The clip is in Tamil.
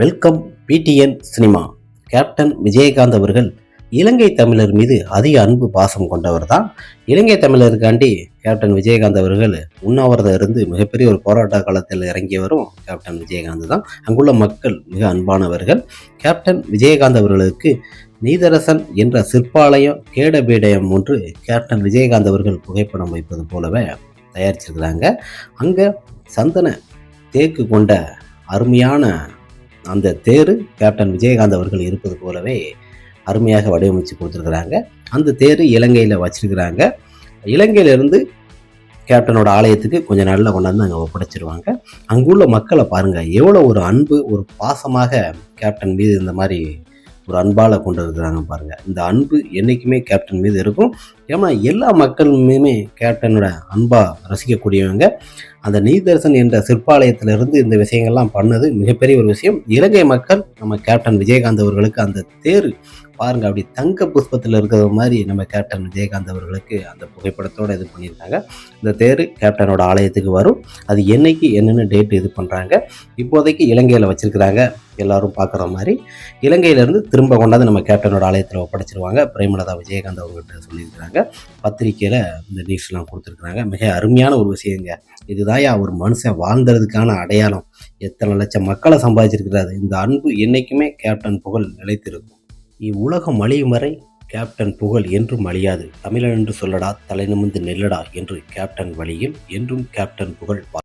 Welcome PTN cinema. Captain Vijayakanth அவர்கள் இலங்கை தமிழர் மீது அதிக அன்பு பாசம் கொண்டவர் தான் இலங்கை தமிழருக்காண்டி கேப்டன் விஜயகாந்த் அவர்கள் உண்ணாவிரதம் இருந்து மிகப்பெரிய ஒரு போராட்ட காலத்தில் இறங்கியவரும் கேப்டன் விஜயகாந்த் தான். அங்குள்ள மக்கள் மிக அன்பானவர்கள். கேப்டன் விஜயகாந்த் அவர்களுக்கு நீதரசன் என்ற சிற்பாலயம் கேடபீடயம் ஒன்று கேப்டன் விஜயகாந்த் அவர்கள் புகைப்படம் வைப்பது போலவே தயாரிச்சிருக்கிறாங்க. அங்கே சந்தன தேக்கு கொண்ட அருமையான அந்த தேர் கேப்டன் விஜயகாந்த் அவர்கள் இருப்பது போலவே அருமையாக வடிவமைச்சு கொடுத்துருக்குறாங்க. அந்த தேர் இலங்கையில் வச்சிருக்கிறாங்க. இலங்கையிலேருந்து கேப்டனோட ஆலயத்துக்கு கொஞ்சம் நாளில் கொண்டாந்து அங்கே ஒப்படைச்சிருவாங்க. அங்குள்ள மக்களை பாருங்கள் எவ்வளோ ஒரு அன்பு ஒரு பாசமாக கேப்டன் மீது இந்த மாதிரி ஒரு அன்பால் கொண்டு இருக்கிறாங்க பாருங்கள் இந்த அன்பு என்றைக்குமே கேப்டன் மீது இருக்கும். ஏன்னா எல்லா மக்களுமே கேப்டனோட அன்பாக ரசிக்கக்கூடியவங்க. அந்த நீதர்சன் என்ற சிற்பாலயத்திலிருந்து இந்த விஷயங்கள்லாம் பண்ணது மிகப்பெரிய ஒரு விஷயம். இலங்கை மக்கள் நம்ம கேப்டன் விஜயகாந்த் அவர்களுக்கு அந்த தேர் பாருங்க அப்படி தங்க புஷ்பத்தில் இருக்கிற மாதிரி நம்ம கேப்டன் விஜயகாந்த் அவர்களுக்கு அந்த புகைப்படத்தோடு இது பண்ணியிருக்காங்க. இந்த தேர் கேப்டனோட ஆலயத்துக்கு வரும். அது என்னைக்கு என்னென்ன டேட் இது பண்ணுறாங்க இப்போதைக்கு இலங்கையில் வச்சுருக்கிறாங்க. எல்லாரும் பார்க்குற மாதிரி இலங்கையிலேருந்து திரும்ப கொண்டாந்து நம்ம கேப்டனோட ஆலயத்தில் ஒப்படைச்சிருவாங்க. பிரேமலதா விஜயகாந்த் அவங்ககிட்ட சொல்லியிருக்கிறாங்க. பத்திரிக்கையில் இந்த நியூஸ்லாம் கொடுத்துருக்குறாங்க. மிக அருமையான ஒரு விஷயங்க. இதுதாயா ஒரு மனுஷன் வாழ்ந்ததுக்கான அடையாளம். எத்தனை லட்சம் மக்களை சம்பாதிச்சிருக்கிறாரு. இந்த அன்பு என்றைக்குமே கேப்டன் புகழ் நிலைத்திருக்கும். இவ்வுலகம் அழியும் வரை கேப்டன் புகழ் என்றும் அழியாது. தமிழன் என்று சொல்லடா தலை நிமிந்து நெல்லடா என்று கேப்டன் வழியில் என்றும் கேப்டன் புகழ்